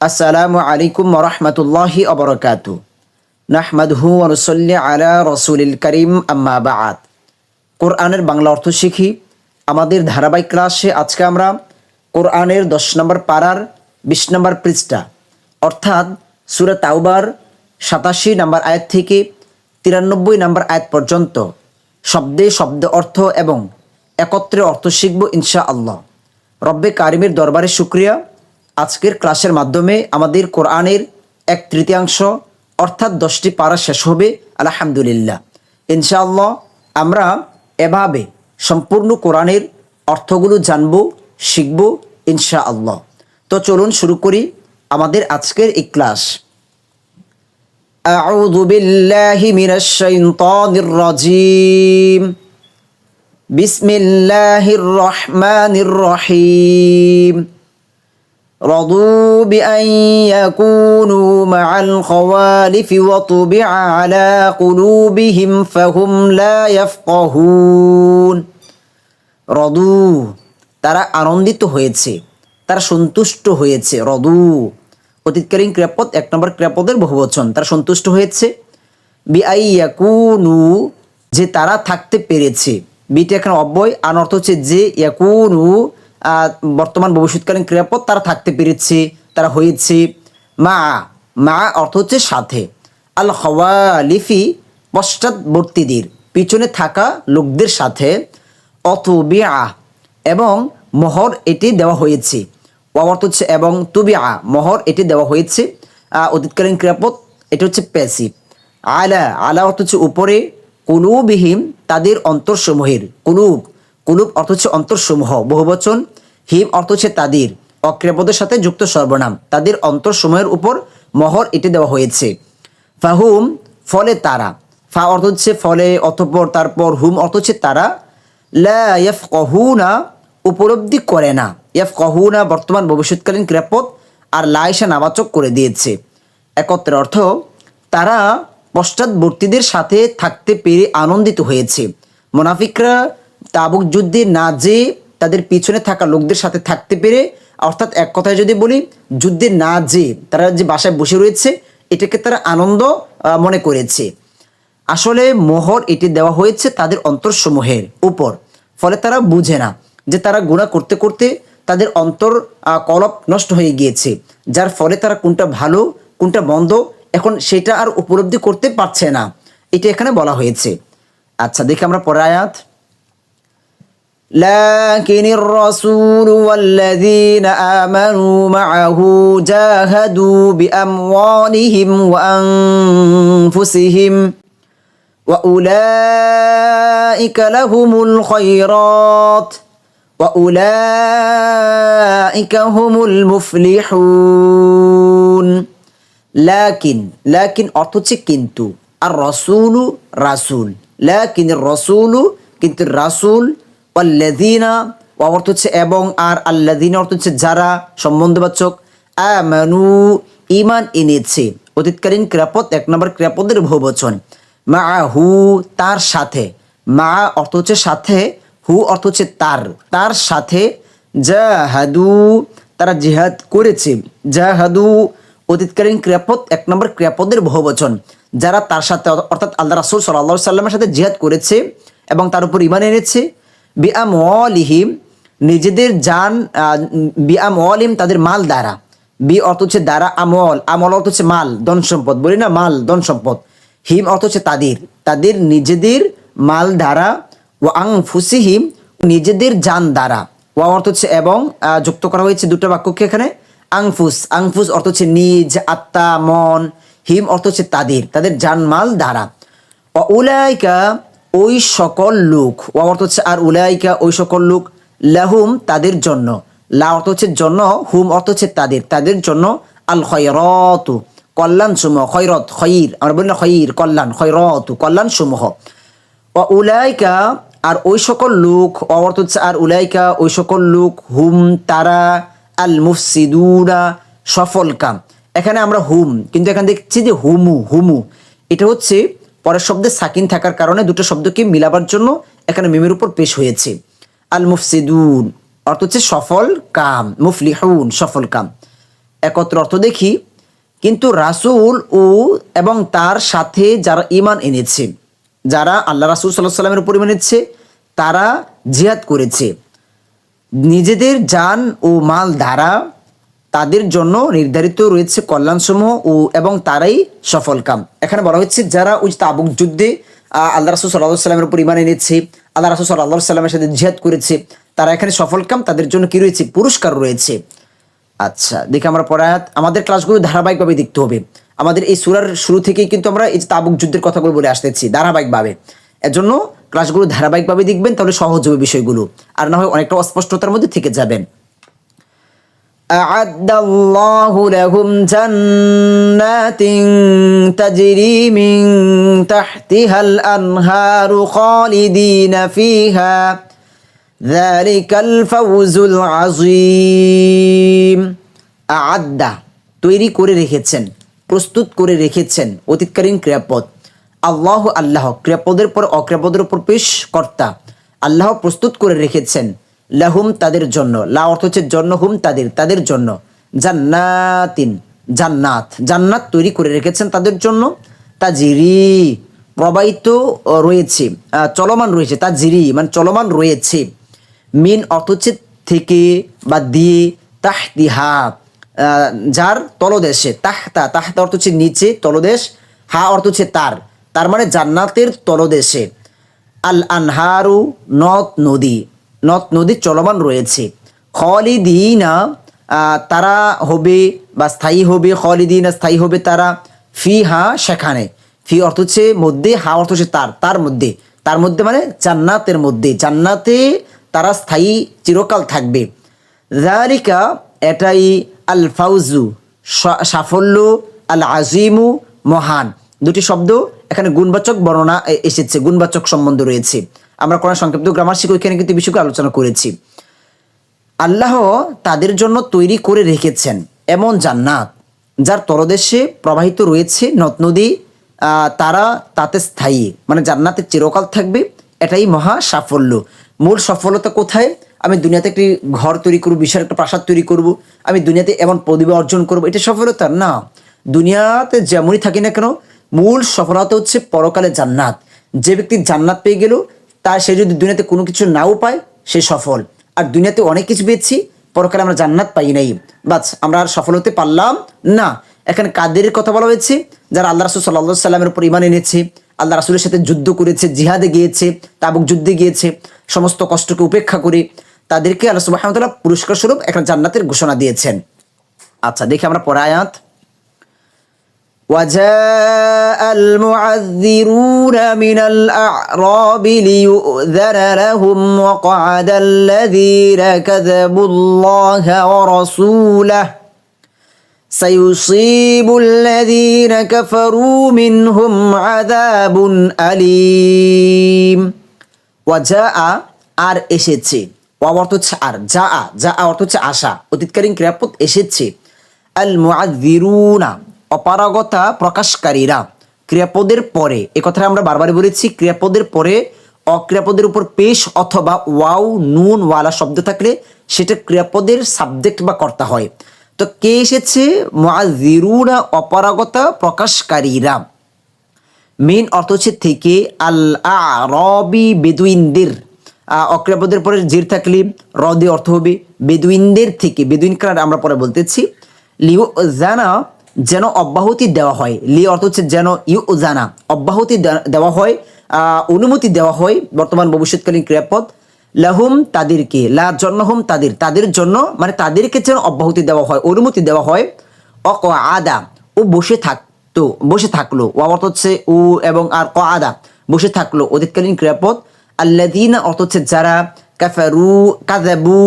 আসসালামু আলাইকুম রহমতুল্লাহি অবরকাতু নাহমাদহু রসল্লি আলা রসুলিল করিম, আম্মা বাআত কোরআনের বাংলা অর্থ শিখি, আমাদের ধারাবাহিক ক্লাসে আজকে আমরা কোরআনের দশ নম্বর পাড়ার বিশ নম্বর পৃষ্ঠা, অর্থাৎ সুরা তাওবার সাতাশি নম্বর আয়াত থেকে তিরানব্বই নম্বর আয়াত পর্যন্ত শব্দে শব্দ অর্থ এবং একত্রে অর্থ শিখব ইনশা আল্লাহ রব্বে কারিমের দরবারে শুক্রিয়া। আজকের ক্লাসের মাধ্যমে আমাদের কোরআনের এক তৃতীয়াংশ অর্থাৎ দশটি পারা শেষ হবে আলহামদুলিল্লাহ ইনশাআল্লাহ আমরা এভাবে সম্পূর্ণ কোরআনের অর্থগুলো জানব শিখব ইনশা আল্লাহ তো চলুন শুরু করি আমাদের আজকের এই ক্লাস أعوذ بالله من الشيطان الرجيم بسم الله الرحمن الرحيم رضوا بأن يكونوا مع الخوالف وطبع على قلوبهم فهم لا يفقهون রদু তারা আনন্দিত হয়েছে তারা সন্তুষ্ট হয়েছে রদু অতীতকালীন ক্রিয়াপদ এক নম্বর ক্রিয়াপদের বহুবচন তারা সন্তুষ্ট হয়েছে বিআইয়াকুনু যে তারা থাকতে পেরেছে বিটা এখানে অব্যয় আন অর্থ হচ্ছে যে ইয়াকুনু আহ, বর্তমান ভবিষ্যৎকালীন ক্রিয়াপদ তারা থাকতে পেরেছে, তারা হয়েছে। মা মা অর্থ হচ্ছে সাথে। আল হওয়ালিফি পশ্চাৎবর্তীদের পিছনে থাকা লোকদের সাথে। অতবিয়া এবং মোহর এটি দেওয়া হয়েছে। অর্থ হচ্ছে এবং তুবিয়া, মোহর এটি দেওয়া হয়েছে। অতীতকালীন ক্রিয়াপদ এটি হচ্ছে প্যাসিভ। আলা আলা অর্থ হচ্ছে উপরে। কুলুবিহীন তাদের অন্তরসমূহের, কুলুব। কুলুব অর্থ হচ্ছে অন্তরসমূহ। বহুবচন হিম অর্থ হচ্ছে তাদের। অক্রিয়াপদের সাথে যুক্ত সর্বনাম। তাদের অন্তরসমূহের উপর মহর এটি দেওয়া হয়েছে। ফাহুম, ফলে তারা। ফা অর্থ হচ্ছে ফলে, অতঃপর, তারপর। হুম অর্থ হচ্ছে তারা। লা ইয়াফ কহুনা উপলব্ধি করে না। ইয়াফ কহুনা বর্তমান ভবিষ্যৎকালীন ক্রিয়াপদ আর লাইসা নাবাচক করে দিয়েছে। একত্রে অর্থ, তারা পশ্চাৎবর্তীদের সাথে থাকতে পেরে আনন্দিত হয়েছে। মোনাফিকরা তাবুক যুদ্ধে না যে তাদের পিছনে থাকা লোকদের সাথে থাকতে পেরে, অর্থাৎ এক কথায় যদি বলি, যুদ্ধে না যে তারা যে বাসায় বসে রয়েছে, এটাকে তারা আনন্দ মনে করেছে। আসলে মোহর এটি দেওয়া হয়েছে তাদের অন্তরসমূহের উপর। ফলে তারা বুঝে না যে তারা গুণা করতে করতে তাদের অন্তর কলপ নষ্ট হয়ে গিয়েছে, যার ফলে তারা কোনটা ভালো, কোনটা মন্দ, এখন সেটা আর উপলব্ধি করতে পারছে না। এটা এখানে বলা হয়েছে। আচ্ছা দেখি আমরা পরে আয়াত। لكن الرسول والذين آمنوا معه جاهدوا بأموالهم وأنفسهم وأولئك لهم الخيرات وأولئك هم المفلحون لكن لكن أعطتك كنتو الرسول رسول لكن الرسول كنت الرسول আল্লাদিনা অর্থ হচ্ছে এবং, আর আল্লাদিনা অর্থ হচ্ছে যারা সম্বন্ধবাচক। আমানু ইমান এনেছে। অতীতকালীন ক্রিয়াপদ, এক নম্বর ক্রিয়াপদের বহুবচন। মা হু তার সাথে। মা অর্থ হচ্ছে সাথে, হু অর্থ হচ্ছে তার। তার সাথে জাহাদু, তারা জিহাদ করেছে। জাহাদু, অতীতকালীন ক্রিয়াপদ, এক নম্বর ক্রিয়াপদের বহুবচন। যারা তার সাথে, অর্থাৎ আল্লাহ রাসুল সাল্লাহ সাল্লামের সাথে জিহাদ করেছে এবং তার উপর ইমান এনেছে। বিআম অলিহিম নিজেদের যান বিআম অলিম তাদের মাল দ্বারা। বি অর্থ হচ্ছে দ্বারা আমল আমল অর্থ হচ্ছে মাল, ধন সম্পদ। বলি না মাল, ধন সম্পদ। হিম অর্থ হচ্ছে তাদের তাদের নিজেদের মাল দ্বারা। ও আং ফুসিহিম নিজেদের যান দ্বারা। ও অর্থ হচ্ছে এবং যুক্ত করা হয়েছে দুটো বাক্যকে এখানে? আংফুস আংফুস অর্থ হচ্ছে নিজ, আত্মা, মন। হিম অর্থ হচ্ছে তাদের তাদের জানমাল দ্বারা। উলাইকা ওই সকল লোক, ও অর্থ হচ্ছে আর উলাইকা ওই সকল লোক, লাহুম তাদের জন্য। লা অর্থ হচ্ছে জন্য, হুম অর্থ হচ্ছে তাদের তাদের জন্য আল খয়রত কল্যাণ সমূহ, খয়রত, খয়ির, আমরা বলি না খয়ির, কল্যাণ, খয়রত, কল্যাণ সমূহ। ও উলাইকা আর ওই সকল লোক, ও অর্থ হচ্ছে আর উলাইকা, ওই সকল লোক, হুম, তারা আল মুফসিদুনা সফল কাম এখানে আমরা হুম, কিন্তু এখানে দেখছি যে হুমু হুমু, এটা হচ্ছে পরের শব্দে সাকিন থাকার কারণে দুটো শব্দকে মিলাবার জন্য এখানে মিমের উপর পেশ হয়েছে। আল মুফসিদুন অর্থ হচ্ছে সফল কাম, মুফলিহুন, সফল কাম। একত্র অর্থ দেখি, কিন্তু রাসূল ও এবং তার সাথে যারা ইমান এনেছে, যারা আল্লাহ রাসূল আলাইহি সাল্লামের উপর এনেছে, তারা জিহাদ করেছে। নিজেদের যান ও মাল দ্বারা তাদের জন্য নির্ধারিত রয়েছে কল্যাণসমূহ ও এবং তারাই সফল কাম। এখানে বলা হচ্ছে যারা ওই তাবুক যুদ্ধে আল্লাহ রাসুল সাল্লাহ সাল্লামের উপর ইমান এনেছে, আল্লাহ রাসুল সাল্লাহ সাল্লামের সাথে জিহাদ করেছে, তারা এখানে সফল কাম, তাদের জন্য কি রয়েছে? পুরস্কার রয়েছে। আচ্ছা দেখে আমরা পড়ায়াত আমাদের ক্লাসগুলো ধারাবাহিকভাবে দেখতে হবে। আমাদের এই সুরার শুরু থেকেই কিন্তু আমরা এই তাবুক যুদ্ধের কথাগুলো বলে আসতেছি, ধারাবাহিকভাবে। এর জন্য ক্লাসগুলো ধারাবাহিকভাবে দেখবেন, তাহলে সহজ হবে বিষয়গুলো। আর না হয় অনেকটা অস্পষ্টতার মধ্যে থেকে যাবেন। أعد الله لهم جنات تجري من تحتها الأنهار خالدين فيها ذلك الفوز العظيم أعد তৈরি করে রেখেছেন প্রস্তুত করে রেখেছেন অতীতকালীন ক্রিয়াপদ আল্লাহ আল্লাহ ক্রিয়াপদের পর অক্রিয়াপদের উপর পেশ কর্তা আল্লাহ প্রস্তুত করে রেখেছেন লাহুম তাদের জন্য। লা অর্থ হচ্ছে জন্য হুম তাদের তাদের জন্য। জান্নাতিন, জান্নাত। জান্নাত তৈরি করে রেখেছেন তাদের জন্য। তা জিরি প্রবাহিত রয়েছে চলমান রয়েছে। তা জিরি মানে চলমান রয়েছে। মিন অর্থ হচ্ছে থেকে বা দিয়ে, তাহতিহা যার তলদেশে। তাহতা তাহতা অর্থ হচ্ছে নিচে, তলদেশ। হা অর্থ হচ্ছে তার। তার মানে জান্নাতের তলদেশে। আল আনহারু নদ, নদী। নদ, নদী চলমান রয়েছে। খলিদিনা তারা হবে বা স্থায়ী হবে, খলিদিনা স্থায়ী হবে তারা ফি হা সেখানে। ফি অর্থ হচ্ছে মধ্যে, হা অর্থ হচ্ছে তার তার মধ্যে। তার মধ্যে মানে জান্নাতের মধ্যে। জান্নাতে তারা স্থায়ী চিরকাল থাকবে। জারিকা এটাই আল ফাউজু সাফল্য আল আজিমু মহান। দুটি শব্দ এখানে গুণবাচক বর্ণনা এসেছে, গুণবাচক সম্বন্ধ রয়েছে। আমরা কোরআন সংক্ষিপ্ত গ্রামার শিখো এখানে কিন্তু বিষয়গুলো আলোচনা করেছি। আল্লাহ তাদের জন্য তৈরি করে রেখেছেন এমন জান্নাত, যার তরদেশে প্রবাহিত রয়েছে নদ নদী তারা তাতে স্থায়ী মানে জান্নাতে চিরকাল থাকবে, এটাই মহা সাফল্য। মূল সফলতা কোথায়? আমি দুনিয়াতে একটি ঘর তৈরি করব, বিশাল একটা প্রাসাদ তৈরি করব, আমি দুনিয়াতে এমন প্রতিভা অর্জন করব, এটা সফলতা? না। দুনিয়াতে যেমনই থাকি না কেন, মূল সফলতা হচ্ছে পরকালে জান্নাত। যে ব্যক্তি জান্নাত পেয়ে গেল তার সে যদি দুনিয়াতে কোনো কিছু নাও পায়, সে সফল। আর দুনিয়াতে অনেক কিছু পেয়েছি, পরকালে আমরা জান্নাত পাই নাই। বাস, আমরা আর সফল হতে পারলাম না। এখানে কাদের কথা বলা হয়েছে, যারা আল্লাহ রাসুল সাল্লাহ সাল্লামের উপর ইমান এনেছে, আল্লাহ রাসুলের সাথে যুদ্ধ করেছে, জিহাদে গিয়েছে, তাবুক যুদ্ধে গিয়েছে, সমস্ত কষ্টকে উপেক্ষা করে তাদেরকে আল্লাহ সুবাহতাল্লাহ পুরস্কার স্বরূপ একটা জান্নাতের ঘোষণা দিয়েছেন। আচ্ছা দেখি আমরা পরে আয়াত। وجاء المعذرون من الأعراب ليؤذن لهم وقعد الذين كذبوا الله ورسوله سيصيب الذين كفروا منهم عذاب أليم ওয়াজা আর এসেছে ওয়া অর্থ হচ্ছে আর যা আ যা আ অর্থ হচ্ছে আশা অতীতকালীন ক্রিয়াপদ এসেছে আল মুআযযিরুনা অপারগতা প্রকাশকারীরা, ক্রিয়াপদের পরে, এ কথাটা আমরা বারবারই বলেছি, ক্রিয়াপদের পরে, অক্রিয়াপদের উপর পেশ অথবা ওয়াও, নুন, ওয়ালা শব্দ থাকলে সেটা ক্রিয়াপদের সাবজেক্ট বা কর্তা হয়। তো কে এসেছে? মুআযযিরুনা, অপারগতা প্রকাশকারীরা। মেন অর্থ হচ্ছে থেকে আল আরবি বেদুইনদের অক্রিয়াপদের পরে জির থাকলে রদে অর্থ হবে বেদুইনদের থেকে। বেদুইন কালার আমরা পরে বলতেছি। লিও জানা যেন অব্যাহতি দেওয়া হয়। লি অর্থ হচ্ছে যেন ইউ জানা অব্যাহতি দেওয়া হয় অনুমতি দেওয়া হয় বর্তমান ভবিষ্যৎকালীন ক্রিয়াপদ। লাহুম তাদেরকে, লা জন্নহুম তাদের তাদের জন্য মানে তাদেরকে যেন অব্যাহতি দেওয়া হয়, অনুমতি দেওয়া হয়। অক আদা ও বসে থাকতো, বসে থাকল। ও অর্থ হচ্ছে উ এবং আর ক আদা বসে থাকল। অতীতকালীন ক্রিয়াপদ। আল্লাদিনা অর্থ হচ্ছে যারা কাফারু কাজাবু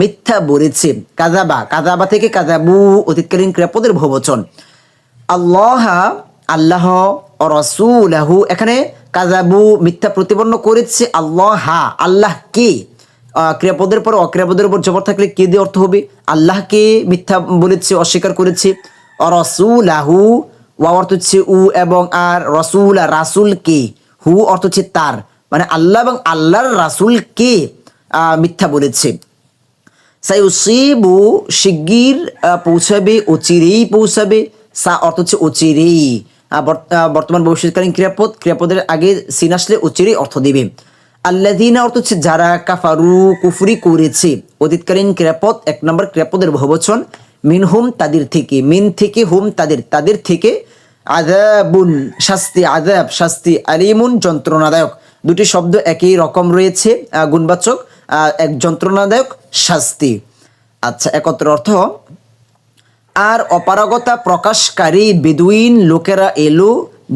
মিথ্যা বলেছে। কাজাবা কাজাবা থেকে কাজাবু অতীতকালীন ক্রিয়াপদের ভবচন আল্লাহ আল্লাহ রসুলাহু, এখানে কাজাবু মিথ্যা প্রতিপন্ন করেছে আল্লাহ। আল্লাহ কে ক্রিয়াপদের পর অক্রিয়াপদের উপর জবর থাকলে কে দিয়ে অর্থ হবে? আল্লাহকে মিথ্যা বলেছে, অস্বীকার করেছে। রসুলাহু, ওয়া অর্থ হচ্ছে উ এবং আর, রসুল রাসুল কে হু অর্থ হচ্ছে তার। মানে আল্লাহ এবং আল্লাহর রাসুল কে মিথ্যা বলেছে। সাইউসিবু শিগগির পৌঁছাবে, অচিরেই পৌঁছাবে। সা অর্থ হচ্ছে অচিরেই। বর্তমান ভবিষ্যৎকালীন ক্রিয়াপদ, ক্রিয়াপদের আগে সিন আসলে অচিরেই অর্থ দেবে। আল্লাদিনা অর্থ হচ্ছে যারা কাফারু, কুফরি করেছে। অতীতকালীন ক্রিয়াপদ, এক নম্বর ক্রিয়াপদের বহুবচন। মিন হুম তাদের থেকে, মিন থেকে হুম তাদের তাদের থেকে আদাবুন শাস্তি আদাব শাস্তি, আলিমুন, যন্ত্রণাদায়ক। দুটি শব্দ একই রকম রয়েছে গুণবাচক। এক যন্ত্রণাদায়ক শাস্তি। আচ্ছা একত্র অর্থ, আর অপারগতা প্রকাশকারী বেদুইন লোকেরা এলো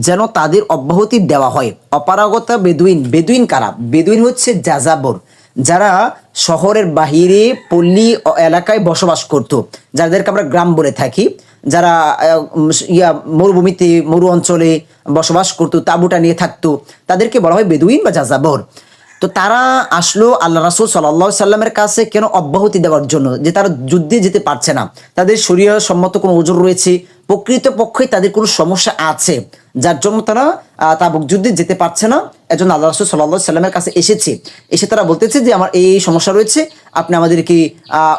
যেন তাদের অব্যাহতি দেওয়া হয়। অপারগতা বেদুইন বেদুইন কারা? বেদুইন হচ্ছে যাযাবর, যারা শহরের বাহিরে পল্লী এলাকায় বসবাস করত, যাদেরকে আমরা গ্রাম বলে থাকি, যারা ইয়া, মরুভূমিতে, মরু অঞ্চলে বসবাস করতো, তাঁবুটা নিয়ে থাকতো। তাদেরকে বলা হয় বেদুইন বা যাযাবর। তো তারা আসলো আল্লাহ রাসুল সাল্লাহ সাল্লামের কাছে কেন অব্যাহতি দেওয়ার জন্য? যে তারা যুদ্ধে যেতে পারছে না। তাদের শরীর সম্মত কোনো ওজন রয়েছে। প্রকৃত পক্ষে তাদের কোনো সমস্যা আছে, যার জন্য তারা তাবুক যুদ্ধে যেতে পারছে না। এজন্য আল্লাহ রাসুল সাল্লাহ সাল্লামের কাছে এসেছে। এসে তারা বলতেছে যে, আমার এই সমস্যা রয়েছে। আপনি আমাদেরকে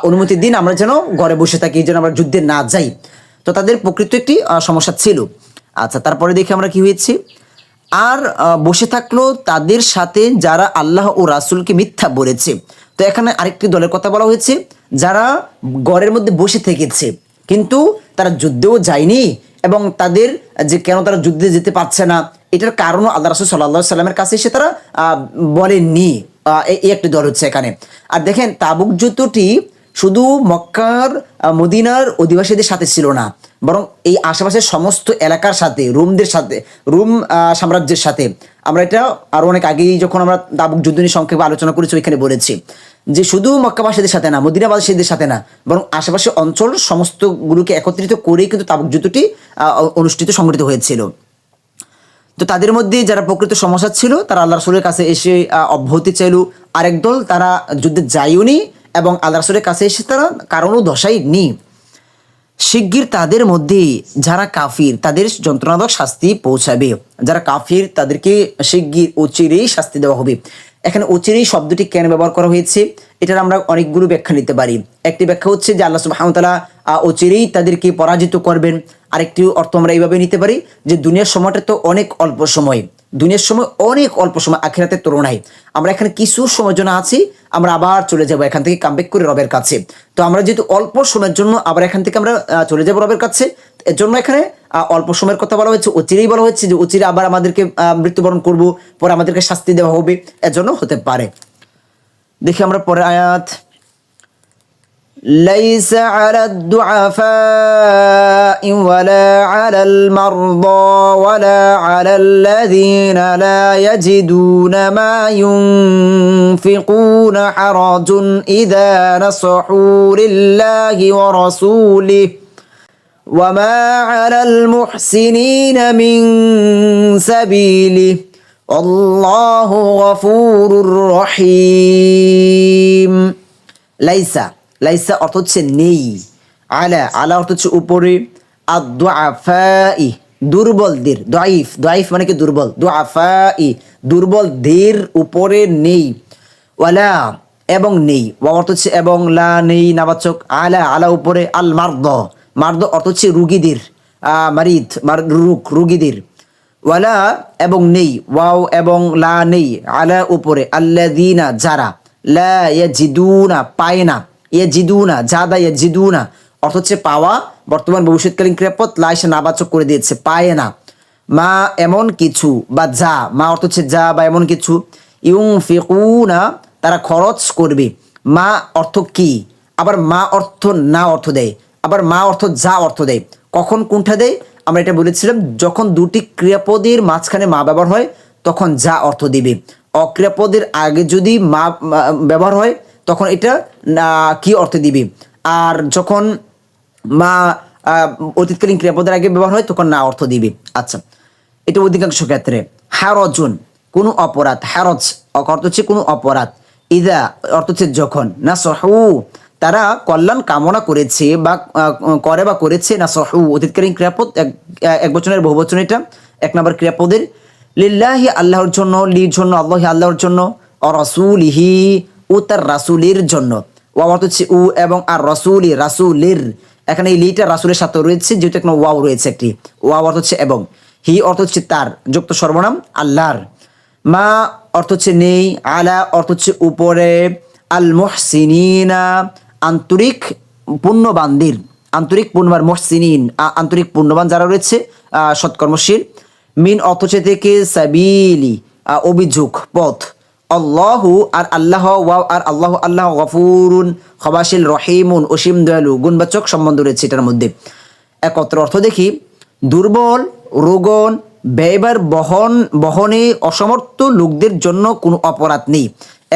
অনুমতি দিন। আমরা যেন ঘরে বসে থাকি যেন আমরা যুদ্ধে না যাই। তো তাদের প্রকৃত একটি সমস্যা ছিল। আচ্ছা তারপরে দেখি আমরা কি হয়েছে। আর বসে থাকল তাদের সাথে যারা আল্লাহ ও রাসূলকে মিথ্যা বলেছে। তো এখানে আরেকটি দলের কথা বলা হয়েছে, যারা গড়ের মধ্যে বসে থেকেছে, কিন্তু তারা যুদ্ধেও যায়নি এবং তাদের, যে কেন তারা যুদ্ধে যেতে পারছে না, এটার কারণও আল্লাহ রাসুল সাল্লাহ সাল্লামের কাছে এসে তারা বলেননি। এই একটি দল হচ্ছে এখানে। আর দেখেন, তাবুক যুদ্ধটি শুধু মক্কার মদিনার অধিবাসীদের সাথে ছিল না, বরং এই আশেপাশের সমস্ত এলাকার সাথে, রোমদের সাথে, রোম সাম্রাজ্যের সাথে। আমরা এটা আরও অনেক আগেই যখন আমরা তাবুক যুদ্ধ নিয়ে সংক্ষেপে আলোচনা করেছি, ওইখানে বলেছি যে শুধু মক্কাবাসীদের সাথে না, মদিনাবাসীদের সাথে না, বরং আশেপাশের অঞ্চল সমস্তগুলোকে একত্রিত করেই কিন্তু তাবুক যুদ্ধটি অনুষ্ঠিত, সংগঠিত হয়েছিল। তো তাদের মধ্যে যারা প্রকৃত সমস্যা ছিল, তারা আল্লাহ রসুলের কাছে এসে অব্যাহতি চাইল। আরেক দল তারা যুদ্ধে যায়ওনি এবং আল্লাহ রসুলের কাছে এসে তারা কারণও দশাই নি শিগগির তাদের মধ্যে যারা কাফির, তাদের যন্ত্রণাদায়ক শাস্তি পৌঁছাবে। যারা কাফির, তাদেরকে শিগগির অচিরেই শাস্তি দেওয়া হবে। এখানে অচিরেই শব্দটি কেন ব্যবহার করা হয়েছে, এটার আমরা অনেকগুলো ব্যাখ্যা নিতে পারি। একটি ব্যাখ্যা হচ্ছে যে আল্লাহ সুবাহতালা অচিরেই তাদেরকে পরাজিত করবেন। আরেকটি অর্থ আমরা এইভাবে নিতে পারি যে দুনিয়ার সময়টা তো অনেক অল্প সময়। দুনিয়ার সময় অনেক অল্প সময় আখেরাতের তুলনায় আমরা এখানে কিছু সময়ের জন্য আছি, আমরা আবার চলে যাব এখান থেকে কামব্যাক করে রবের কাছে। তো আমরা যেহেতু অল্প সময়ের জন্য আবার এখান থেকে আমরা চলে যাব রবের কাছে, এর জন্য এখানে অল্প সময়ের কথা বলা হয়েছে, অচিরেই বলা হচ্ছে যে অচিরে আবার আমাদেরকে মৃত্যুবরণ করব, পরে আমাদেরকে শাস্তি দেওয়া হবে, এর জন্য হতে পারে। দেখি আমরা পরে আয়াত। ليس على الضعفاء ولا على المرضى ولا على الذين لا يجدون ما ينفقون حرج إذا نصحوا لله ورسوله. وما على المحسنين من سبيله. والله غفور رحيم. ليس লাইসা অর্থ হচ্ছে নেই। আলা আলা অর্থ হচ্ছে উপরে। আদুআফাই দুর্বলদের দাইফ দাইফ মানে কি দুর্বল? দুআফাই, দুর্বলদের উপরে নেই। ওয়ালা, এবং নেই। অর্থ হচ্ছে এবং, লা, নেই, নাবাচক। আলা আলা উপরে। আল মার্দ মার্দ অর্থ হচ্ছে রুগীদের। মারিদ, মার রুগ রুগীদের। ওয়ালা, এবং নেই। ওয়াও, এবং, লা, নেই। আলা উপরে। আল্লাদিনা যারা। লা, ইয়াজিদুনা, পায় না। ইয়াজিদুনা, জাদা ইয়াজিদুনা, অর্থ হচ্ছে পাওয়া, বর্তমান ভবিষ্যৎকালীন ক্রিয়াপদ, লা এসে নাবাচক করে দিয়েছে, পায় না। মা এমন কিছু, বা যা, মা অর্থ হচ্ছে যা, বা এমন কিছু ইউং ফিকুনা তারা খরচ করবে। মা অর্থ কি? আবার মা অর্থ না অর্থ দেয়, আবার মা অর্থ যা অর্থ দেয়, কখন কোনটা দেয়? আমরা এটা বলেছিলাম, যখন দুটি ক্রিয়াপদের মাঝখানে মা ব্যবহার হয়, তখন যা অর্থ দিবে। অক্রিয়াপদের আগে যদি মা, ব্যবহার হয় তখন এটা কি অর্থ দিবে? আর যখন মা অতীতকালীন ক্রিয়াপদের আগে ব্যবহার হয়, তখন না অর্থ দিবে। আচ্ছা এটা অধিকাংশ ক্ষেত্রে। হ্যারজন কোনো অপরাধ হ্যারজ অর্থ হচ্ছে কোনো অপরাধ। ইদা, অর্থ হচ্ছে যখন। না সহু তারা কল্যাণ কামনা করেছে বা করে বা করেছে না সহু অতীতকালীন ক্রিয়াপদ, এক বচনের বহু বচন এটা, এক নম্বর ক্রিয়াপদের। লিল্লাহি আল্লাহর জন্য, লির জন্য, আল্লাহি আল্লাহর জন্য ও ও তার রাসুলের জন্য। ওয়া অর্থ হচ্ছে উ এবং আর রসুলি, রাসুলের। এখানে এই লিটা রাসুলের সাথে রয়েছে, যেহেতু এখানে ওয়াও রয়েছে একটি। ওয়া অর্থ হচ্ছে এবং। হি অর্থ হচ্ছে তার, যুক্ত সর্বনাম আল্লাহর। মা অর্থ হচ্ছে নেই, আলা অর্থ হচ্ছে উপরে। আল মুহসিনিনা আন্তরিক পুণ্যবান্দির। আন্তরিক পুণ্যবান মহসিনিন, আ- আন্তরিক পুণ্যবান যারা রয়েছে সৎকর্মশীল। মিন অর্থ হচ্ছে থেকে সাবিলি অভিযোগ, পথ। আল্লাহু আর আল্লাহ, ওয়াও, আর আল্লাহ আল্লাহ গফুরুন, খবাশিল রহিমুন, অসীম দয়ালু, গুণবাচক সম্বন্ধ রয়েছে এটার মধ্যে। একত্র অর্থ দেখি, দুর্বল, রোগন ব্যয়বার বহন, বহনে অসমর্থ লোকদের জন্য কোনো অপরাধ নেই।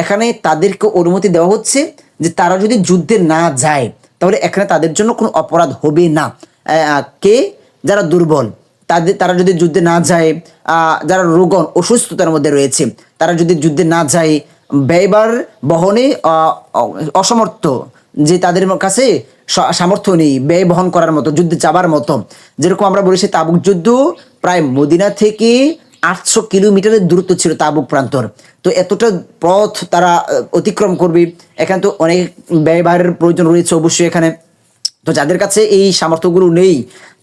এখানে তাদেরকে অনুমতি দেওয়া হচ্ছে যে তারা যদি যুদ্ধে না যায়, তাহলে এখানে তাদের জন্য কোনো অপরাধ হবে না। কে? যারা দুর্বল। তাদের, তারা যদি যুদ্ধে না যায় যারা রোগন অসুস্থতার মধ্যে রয়েছে, তারা যদি যুদ্ধে না যায় ব্যয়বার বহনে অসমর্থ যে তাদের কাছে সামর্থ্য নেই, ব্যয় বহন করার মতো, যুদ্ধে যাবার মতো। যেরকম আমরা বলেছি তাবুক যুদ্ধ প্রায় মদিনা থেকে আটশো কিলোমিটারের দূরত্ব ছিল তাবুক প্রান্তর। তো এতটা পথ তারা অতিক্রম করবে, এখানে তো অনেক ব্যয়ভারের প্রয়োজন রয়েছে অবশ্যই এখানে। তো যাদের কাছে এই সামর্থ্যগুলো নেই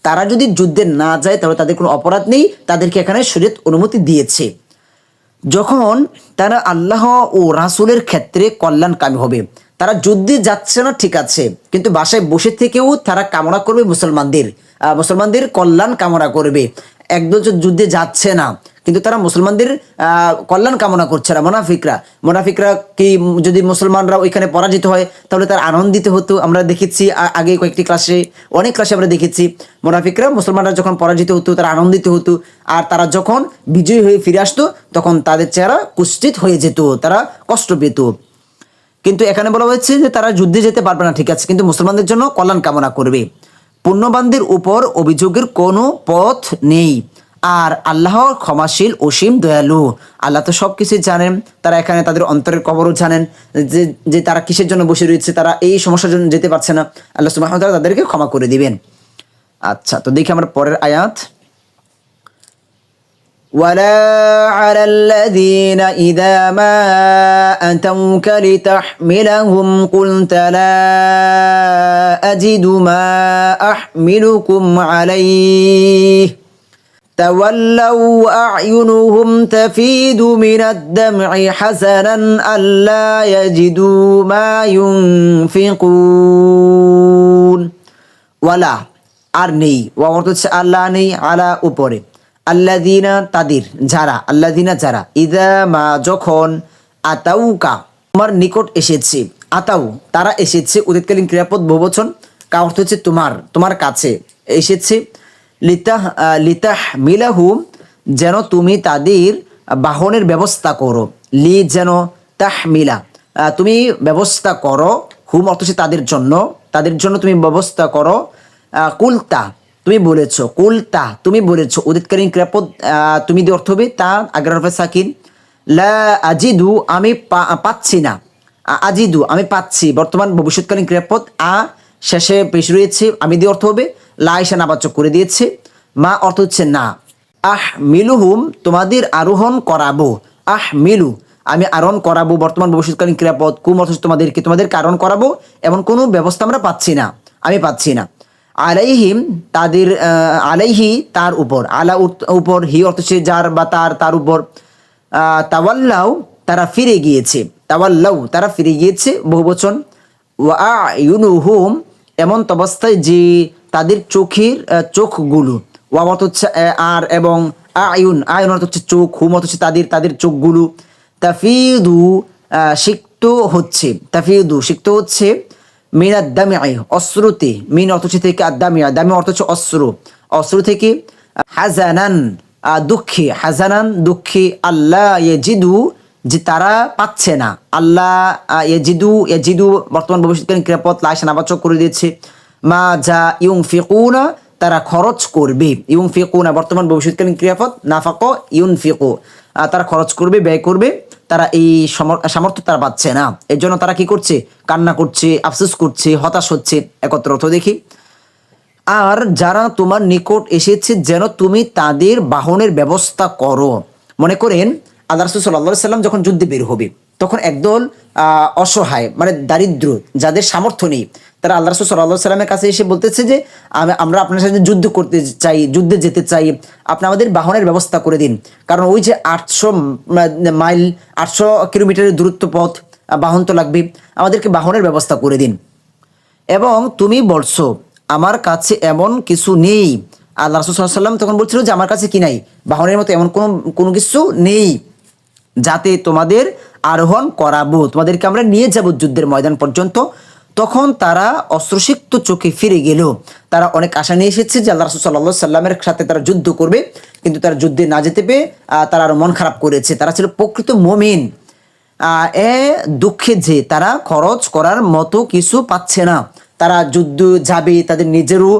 তারা যদি যুদ্ধে না যায়, তাহলে তাদের কোনো অপরাধ নেই। তাদেরকে এখানে শরীয়ত অনুমতি দিয়েছে। যখন তারা আল্লাহ ও রাসুলের ক্ষেত্রে কল্যাণকামী হবে, তারা যুদ্ধে যাচ্ছে না, ঠিক আছে। কিন্তু বাসায় বসে থেকেও তারা কামনা করবে মুসলমানদের। মুসলমানদের কল্যাণ কামনা করবে। একদল যুদ্ধে যাচ্ছে না। কিন্তু তারা মুসলমানদের কল্যাণ কামনা করছে না, মোনাফিকরা। মোনাফিকরা কি যদি মুসলমানরা ওইখানে পরাজিত হয়, তাহলে তার আনন্দিত হতো। আমরা দেখেছি আগে কয়েকটি ক্লাসে, অনেক ক্লাসে আমরা দেখেছি, মোনাফিকরা, মুসলমানরা যখন পরাজিত হতো, তারা আনন্দিত হতো। আর তারা যখন বিজয়ী হয়ে ফিরে আসতো, তখন তাদের চেহারা কুষ্ঠিত হয়ে যেত, তারা কষ্ট পেত। কিন্তু এখানে বলা হয়েছে যে তারা যুদ্ধে যেতে পারবে না, ঠিক আছে। কিন্তু মুসলমানদের জন্য কল্যাণ কামনা করবে। পুণ্যবানদের উপর অভিযোগের কোনো পথ নেই। আর আল্লাহ ক্ষমাশীল অসীম দয়ালু আল্লাহ তো সব কিছুই জানেন তারা এখানে তাদের অন্তরের কবরও জানেন যে যে তারা কিসের জন্য বসে রয়েছে তারা এই সমস্যার জন্য যেতে পারছে না আল্লাহ সুবাহ তাদেরকে ক্ষমা করে দিবেন আচ্ছা তো দেখি আমরা পরের আয়াত ولا على الذين إذا ما أتوك لتحملهم قلت لا أجد ما أحملكم عليه تولوا أعينهم تفيد من الدمع حسنا ألا يجدوا ما ينفقون ওয়ালা আর নেই ওয়া অর্থ হচ্ছে আল্লাহ নেই আলা উপরে আল্লাদিনা তাদের যারা আল্লাদিনা যারা ইদা মা যখন আতাউকা তোমার নিকট এসেছে আতাউ তারা এসেছে উদিতকালীন ক্রিয়াপদ বহুবচন কা অর্থ হচ্ছে তোমার তোমার কাছে এসেছে লিতাহ লিতাহ যেন তুমি তাদের বাহনের ব্যবস্থা করো। লি যেন তাহমিলা। তুমি ব্যবস্থা করো, হুম অর্থ তাদের জন্য। তাদের জন্য তুমি ব্যবস্থা করো। কুলতা, তুমি বলেছ, কুলতা, তুমি বলেছ উদিতকালীন ক্রিয়াপদ তুমি অর্থ হবে তা, আগ্রার হরফে সাকিন। লা আজিদু, আমি পাচ্ছি না। আজিদু, আমি পাচ্ছি। বর্তমান ভবিষ্যৎকালীন ক্রিয়াপদ, আ, শেষে পেশ রয়েছে, আমি দিয়ে অর্থ হবে লা এসে নাবাচক করে দিয়েছে। মা অর্থ হচ্ছে না। আহ মিলুহুম, তোমাদের আরোহণ করাবো। আহ মিলু, আমি আরোহণ করাবো, বর্তমান ভবিষ্যৎকালীন ক্রিয়াপদ, কুম অর্থ তোমাদেরকে তোমাদেরকে আরোহণ করাবো এমন কোনো ব্যবস্থা আমরা পাচ্ছি না। আমি পাচ্ছি না। আলাইহিম, তাদের আলাইহি, তার উপর। আলা উপর, হি অর্থ হচ্ছে যার বা তার তার উপর। তাওয়াল্লাও তারা ফিরে গিয়েছে। তাওয়াল্লাউ, তারা ফিরে গিয়েছে বহু বহুবচন ওয়া ইউনুহুম এমন অবস্থায় যে তাদের চোখের চোখগুলো। ওয়া অর্থ হচ্ছে আর এবং আয়ুন। আয়ুন অর্থ হচ্ছে চোখ, হুম অর্থ হচ্ছে তাদের তাদের চোখগুলো। তাফিদু সিক্ত হচ্ছে। তাফিদু, সিক্ত হচ্ছে মিন আদামি অশ্রুতে। মিন অর্থ হচ্ছে থেকে আদামি আদামি অর্থ হচ্ছে অশ্র। অশ্রু থেকে হাজানান দুঃখে। হাজানান, দুঃখে আল্লাহ ইয়েজিদু, যে তারা পাচ্ছে না। আল্লাহ ইয়েজিদু ইয়েজিদু বর্তমান ভবিষ্যৎকালীন ক্রিয়াপদ লাইসা নাবাচক করে দিয়েছে। মা যা ইউং ফিকুনা তারা খরচ করবে। ইউং ফিকুনা বর্তমান ভবিষ্যৎকালীন ক্রিয়াপদ, নাফাক ইউন ফিকু তারা খরচ করবে, ব্যয় করবে, তারা এই সমর- সামর্থ্য তারা পাচ্ছে না। এর জন্য তারা কি করছে? কান্না করছে, আফসোস করছে, হতাশ হচ্ছে, একত্র অর্থ দেখি। আর যারা তোমার নিকট এসেছে, যেন তুমি তাদের বাহনের ব্যবস্থা করো। মনে করেন, আল্লাহ রসুল সাল্লাহ সাল্লাম যখন যুদ্ধে বের হবে তখন একদল অসহায় মানে দারিদ্র, যাদের সামর্থ্য নেই, তারা আল্লাহ রসুল সাল্লাহ সাল্লামের কাছে এসে বলতেছে যে, আমি- আমরা আপনার সাথে যুদ্ধ করতে চাই, যুদ্ধে যেতে চাই, আপনি আমাদের বাহনের ব্যবস্থা করে দিন। কারণ ওই যে আটশো মাইল, আটশো কিলোমিটারের দূরত্ব পথ বাহন তো লাগবে, আমাদেরকে বাহনের ব্যবস্থা করে দিন। এবং তুমি বলছো, আমার কাছে এমন কিছু নেই। আল্লাহ রসুল সাল্লাম তখন বলছিল যে, আমার কাছে কি নাই? বাহনের মতো এমন কোনো কোনো কিছু নেই, যাতে তোমাদের আরোহণ করাবো। তোমাদেরকে আমরা নিয়ে যাব যুদ্ধের ময়দান পর্যন্ত। তখন তারা অস্ত্রসিক্ত চোখে ফিরে গেল। তারা অনেক আশা নিয়ে এসেছে যে আল্লাহ রসুল সাল্লাহ সাল্লামের সাথে তারা যুদ্ধ করবে। কিন্তু তারা যুদ্ধে না যেতে পেয়ে তারা আরও মন খারাপ করেছে। তারা ছিল প্রকৃত মমিন। এ দুঃখে যে তারা খরচ করার মতো কিছু পাচ্ছে না। তারা যুদ্ধ যাবে, তাদের নিজেরও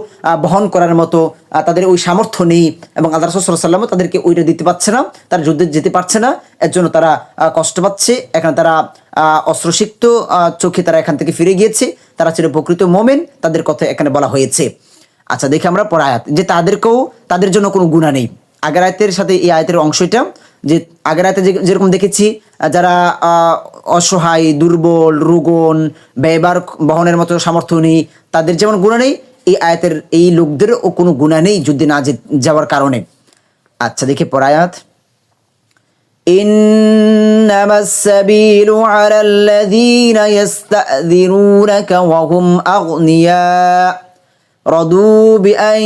বহন করার মতো তাদের ওই সামর্থ্য নেই এবং আল্লাহ রসুল্লাহামও তাদেরকে ওইটা দিতে পারছে না, তারা যুদ্ধে যেতে পারছে না, এর জন্য তারা কষ্ট পাচ্ছে, এখানে তারা অস্ত্রসিক্ত চোখে তারা এখান থেকে ফিরে গিয়েছে, তারা ছিল প্রকৃত মোমেন, তাদের কথা এখানে বলা হয়েছে। আচ্ছা দেখি আমরা পর আয়াত, যে তাদেরকেও তাদের জন্য কোনো গুণা নেই। আগের আয়তের সাথে এই আয়তের অংশটা যে আগের আয়তে যে- যেরকম দেখেছি আহ, যারা আহ, অসহায় দুর্বল রোগন ব্যয়বার বহনের মতো সামর্থ্য নেই তাদের যেমন গুণা নেই এই আয়াতের এই লোকদেরও কোনো গুণা নেই যুদ্ধে না যে- যাওয়ার কারণে আচ্ছা দেখি পর আয়াত إنما السبيل على الذين يستأذنونك وهم أغنياء رضوا بأن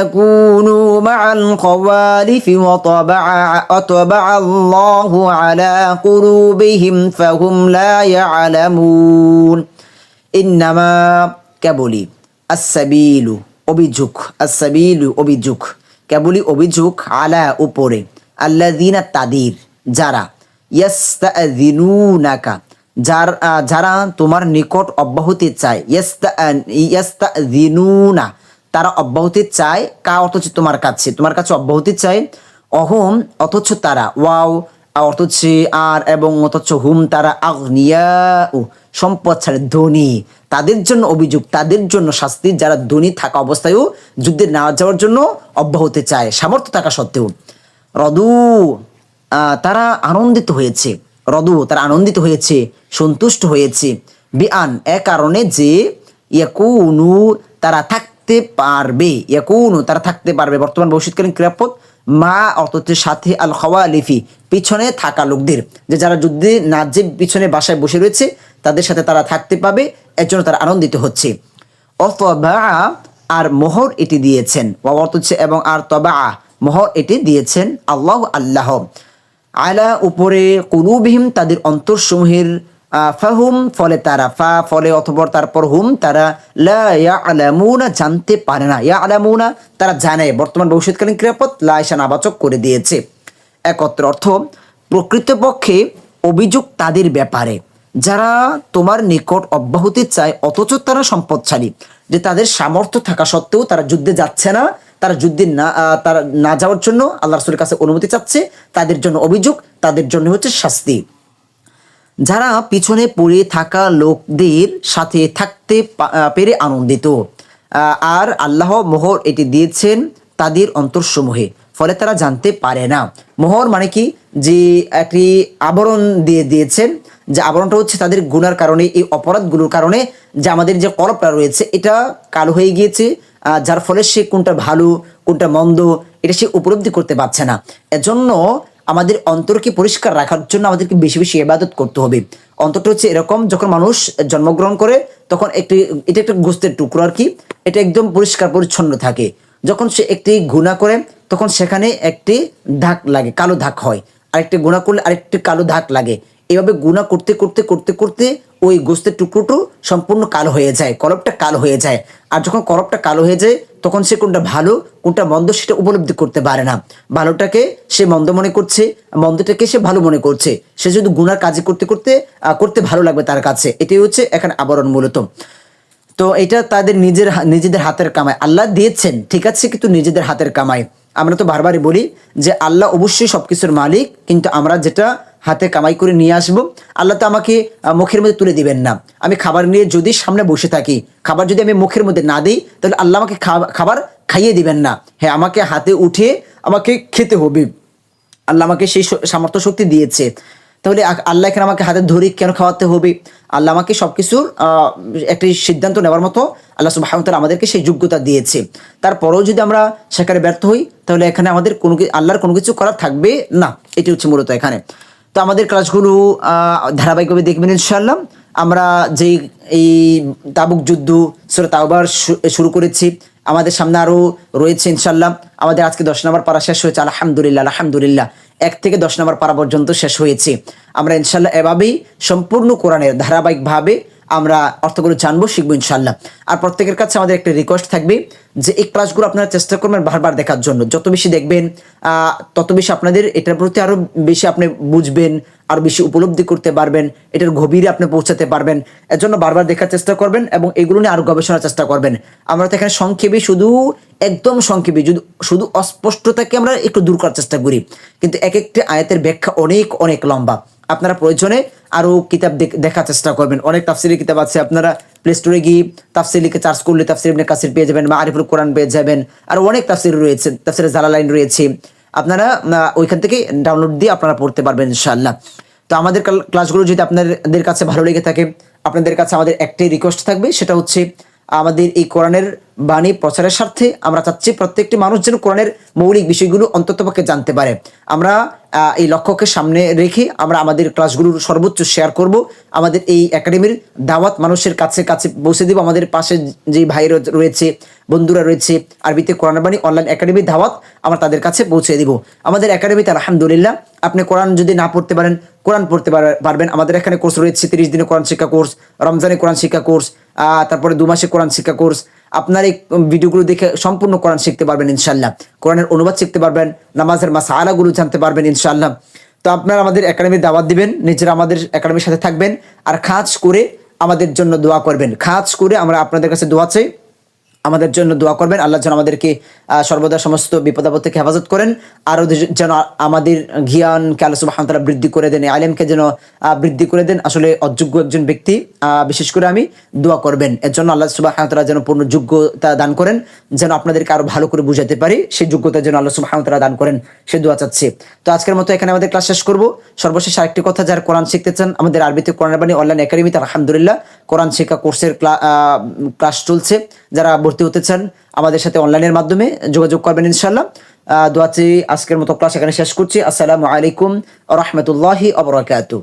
يكونوا مع الخوالف وطبع, وطبع الله على قلوبهم فهم لا يعلمون إنما কেবলই আসাবিলু অভিযোগ আসাবিলু অভিযোগ কেবলই অভিযোগ আলা উপরে আল্লাদিনা তাদির যারা ইয়াস্তাযিনুনাকা যার যারা তোমার নিকট অব্যাহতি চায়। ইয়াস্তা তারা অব্যাহতি চায় কা অথচ তোমার কাছে। তোমার কাছে অব্যাহতি চায় অহম, অথচ তারা ওয়াও অথচ আর এবং অথচ হুম, তারা আগনিয়া সম্পদ ছাড়ে ধনী। তাদের জন্য অভিযোগ, তাদের জন্য শাস্তি, যারা ধনী থাকা অবস্থায়ও যুদ্ধে না যাওয়ার জন্য অব্যাহতি চায়, সামর্থ্য থাকা সত্ত্বেও। রদু তারা আনন্দিত হয়েছে। রদু, তারা আনন্দিত হয়েছে, সন্তুষ্ট হয়েছে। বিআন, এ কারণে যে ইয়াকুনু, তারা থাকতে পারবে, ইয়াকুনু, তারা থাকতে পারবে। বর্তমান ভবিষ্যৎকালীন ক্রিয়াপদ মা অর্থের সাথে আল খাওয়ালিফি পিছনে থাকা লোকদের। যে যারা যুদ্ধে না যে পিছনে বাসায় বসে রয়েছে, তাদের সাথে তারা থাকতে পাবে এর জন্য তারা আনন্দিত হচ্ছে। অথবা আর মোহর এটি দিয়েছেন। অর্থ হচ্ছে, এবং আর তবা, মোহর এটি দিয়েছেন আল্লাহ আল্লাহ। আলা উপরে কুলুবিহিম, তাদের অন্তরসমূহের ফাহুম, ফলে তারা ফা, ফলে অথবা তারপর হুম, তারা লা ইয়ালামুনা, জানতে পারে না। ইয়ালামুনা, তারা জানে, বর্তমান ভবিষ্যৎকালীন ক্রিয়াপদ লা এসা নাবাচক করে দিয়েছে। একত্র অর্থ, প্রকৃতপক্ষে অভিযোগ তাদের ব্যাপারে। যারা তোমার নিকট অব্যাহতি চায়, অথচ তারা সম্পদশালী। যে তাদের সামর্থ্য থাকা সত্ত্বেও তারা যুদ্ধে যাচ্ছে না তারা যুদ্ধে না তারা না যাওয়ার জন্য আল্লাহ রসুলের কাছে অনুমতি চাচ্ছে, তাদের জন্য অভিযোগ, তাদের জন্য হচ্ছে শাস্তি। যারা পিছনে পড়ে থাকা লোকদের সাথে থাকতে পেরে আনন্দিত আর আল্লাহ মোহর এটি দিয়েছেন তাদের অন্তরসমূহে, ফলে তারা জানতে পারে না। মোহর মানে কি? যে একটি আবরণ দিয়ে দিয়েছেন যে আবরণটা হচ্ছে তাদের গুনার কারণে, এই অপরাধগুলোর কারণে যে আমাদের যে কলপটা রয়েছে, এটা কালো হয়ে গিয়েছে যার ফলে সে কোনটা ভালো, কোনটা মন্দ, এটা সে উপলব্ধি করতে পারছে না। এজন্য আমাদের অন্তরকে পরিষ্কার রাখার জন্য আমাদেরকে বেশি বেশি ইবাদত করতে হবে। অন্তরটা হচ্ছে এরকম, যখন মানুষ জন্মগ্রহণ করে, তখন একটি, এটা একটা গোস্তের টুকরো আর কি, এটা একদম পরিষ্কার পরিচ্ছন্ন থাকে। যখন সে একটি গুণা করে, তখন সেখানে একটি দাগ লাগে, কালো দাগ হয়। আরেকটি গুণা করলে আরেকটি কালো দাগ লাগে। এভাবে গুণা করতে করতে করতে করতে ওই গোস্তের টুকরোটো সম্পূর্ণ কালো হয়ে যায়, কলপটা কালো হয়ে যায়। আর যখন কলপটা কালো হয়ে যায়, তখন সে কোনটা ভালো, কোনটা মন্দ সেটা উপলব্ধি করতে পারে না। ভালোটাকে সে মন্দ মনে করছে মন্দটাকে সে ভালো মনে করছে। সে যদি গুণার কাজে করতে করতে করতে ভালো লাগবে তার কাছে। এটাই হচ্ছে এখানে আবরণ মূলত। তো এটা তাদের নিজের নিজেদের হাতের কামাই। আল্লাহ দিয়েছেন, ঠিক আছে, কিন্তু নিজেদের হাতের কামাই। আমরা তো বারবারই বলি যে আল্লাহ অবশ্যই সবকিছুর মালিক, কিন্তু আমরা যেটা হাতে কামাই করে নিয়ে আসব। আল্লাহ তো আমাকে মুখের মধ্যে তুলে দিবেন না। আমি খাবার নিয়ে যদি সামনে বসে থাকি, খাবার যদি আমি মুখের মধ্যে না দিই, তাহলে আল্লাহ আমাকে খাবার খাইয়ে দিবেন না। হ্যাঁ আমাকে হাতে উঠে আমাকে খেতে হবে। আল্লাহ আমাকে সেই সামর্থ্য শক্তি দিয়েছে। তাহলে আল্লাহ এখানে আমাকে হাতে ধরে কেন খাওয়াতে হবে? আল্লাহ আমাকে সব কিছুর একটি সিদ্ধান্ত নেওয়ার মতো আল্লাহ সুবাহতাল আমাদেরকে সেই যোগ্যতা দিয়েছে। তারপরেও যদি আমরা সেখানে ব্যর্থ হই, তাহলে এখানে আমাদের কোনো আল্লাহর কোনো কিছু করার থাকবে না। এটি হচ্ছে মূলত এখানে। তো আমাদের ক্লাসগুলো ধারাবাহিকভাবে দেখবেন ইনশাল্লাহ আমরা যেই, এই তাবুক যুদ্ধ, সুরা তাওবার শুরু করেছি। আমাদের সামনে আরও রয়েছে ইনশাল্লাহ আমাদের আজকে দশ নম্বর পারা শেষ হয়েছে। আলহামদুলিল্লাহ আলহামদুলিল্লাহ। এক থেকে দশ নম্বর পারা পর্যন্ত শেষ হয়েছে। আমরা ইনশাল্লাহ এভাবেই সম্পূর্ণ কোরআনের ধারাবাহিকভাবে আমরা অর্থগুলো জানব, শিখব ইনশাল্লাহ আর প্রত্যেকের কাছে আমাদের একটা রিকোয়েস্ট থাকবে যে এই ক্লাসগুলো আপনারা চেষ্টা করবেন বারবার দেখার জন্য। যত বেশি দেখবেন তত বেশি আপনাদের এটার প্রতি আরও বেশি আপনি বুঝবেন, আরও বেশি উপলব্ধি করতে পারবেন, এটার গভীরে আপনি পৌঁছাতে পারবেন। এর জন্য বারবার দেখার চেষ্টা করবেন এবং এগুলো নিয়ে আরও গবেষণার চেষ্টা করবেন। আমরা তো এখানে সংক্ষেপে শুধু, একদম সংক্ষেপে যদি, শুধু অস্পষ্টতাকে আমরা একটু দূর করার চেষ্টা করি। কিন্তু এক একটি আয়াতের ব্যাখ্যা অনেক অনেক লম্বা। আপনারা প্রয়োজনে আরও কিতাব দেখ- দেখার চেষ্টা করবেন। অনেক তাফসিরের কিতাব আছে, আপনারা প্লে স্টোরে গিয়ে তাফসির চার্জ করলে তাফসির ইবনে কাসির পেয়ে যাবেন বা আরিফুল কোরআন পেয়ে যাবেন। আর অনেক তাফসির রয়েছে তাফসিরের জালালাইন রয়েছে। আপনারা ওইখান থেকে ডাউনলোড দিয়ে আপনারা পড়তে পারবেন ইনশাআল্লাহ। তো আমাদের ক্লা- ক্লাসগুলো যদি আপনাদের কাছে ভালো লেগে থাকে, আপনাদের কাছে আমাদের একটাই রিকোয়েস্ট থাকবে, সেটা হচ্ছে আমাদের এই কোরআনের বাণী প্রচারের স্বার্থে আমরা চাচ্ছি প্রত্যেকটি মানুষ যেন কোরআনের মৌলিক বিষয়গুলো অন্ততপক্ষে জানতে পারে। আমরা এই লক্ষ্যকে সামনে রেখে আমরা আমাদের ক্লাসগুলোর সর্বোচ্চ শেয়ার করব। আমাদের এই একাডেমির দাওয়াত মানুষের কাছে কাছে পৌঁছে দিব। আমাদের পাশে যে ভাই রয়েছে, বন্ধুরা রয়েছে, আরবিতে কোরআন বাণী অনলাইন একাডেমির দাওয়াত আমরা তাদের কাছে পৌঁছে দিব। আমাদের একাডেমিতে আলহামদুলিল্লাহ, আপনি কোরআন যদি না পড়তে পারেন, কোরআন পড়তে পারবেন। আমাদের এখানে কোর্স রয়েছে, তিরিশ দিনে কোরআন শিক্ষা কোর্স রমজানে কোরআন শিক্ষা কোর্স তারপরে দু মাসে কোরআন শিক্ষা কোর্স আপনার এই ভিডিওগুলো দেখে সম্পূর্ণ কোরআন শিখতে পারবেন ইনশাল্লাহ কোরআনের অনুবাদ শিখতে পারবেন, নামাজের মাসা আলাগুলো জানতে পারবেন ইনশাল্লাহ তো আপনারা আমাদের একাডেমির দাওয়াত দিবেন, নিজেরা আমাদের একাডেমির সাথে থাকবেন, আর খাঁজ করে আমাদের জন্য দোয়া করবেন। খাঁজ করে আমরা আপনাদের কাছে দোয়া চাই। আমাদের জন্য দোয়া করবেন। আল্লাহ যেন আমাদেরকে সর্বদা সমস্ত বিপদ আপদ থেকে হেফাজত করেন। আরও যেন আমাদের জ্ঞানকে আল্লাহ সুবাহ তাআলা বৃদ্ধি করে দেন আলেমকে যেন বৃদ্ধি করে দেন। আসলে অযোগ্য একজন ব্যক্তি বিশেষ করে আমি, দোয়া করবেন। এর জন্য আল্লাহ সুবাহ তাআলা যেন পূর্ণ যোগ্যতা দান করেন, যেন আপনাদেরকে আরও ভালো করে বুঝাতে পারি। সেই যোগ্যতা যেন আল্লাহ সুবাহ তাআলা দান করেন, সে দোয়া চাচ্ছি। তো আজকের মতো এখানে আমাদের ক্লাস শেষ করব। সর্বশেষ আরেকটি কথা, যারা কোরআন শিখতে চান, আমাদের আরবিতে কোরআন বাণী, অনলাইন একাডেমিতে আলহামদুলিল্লাহ, কোরআন শিক্ষা কোর্সের ক্লাস চলছে। যারা ভর্তি হতে চান, আমাদের সাথে অনলাইনের মাধ্যমে যোগাযোগ করবেন ইনশাল্লাহ দোয়াচি আজকের মতো ক্লাস এখানে শেষ করছি। আসসালামু আলাইকুম রহমতুল্লাহি অবরাকাতু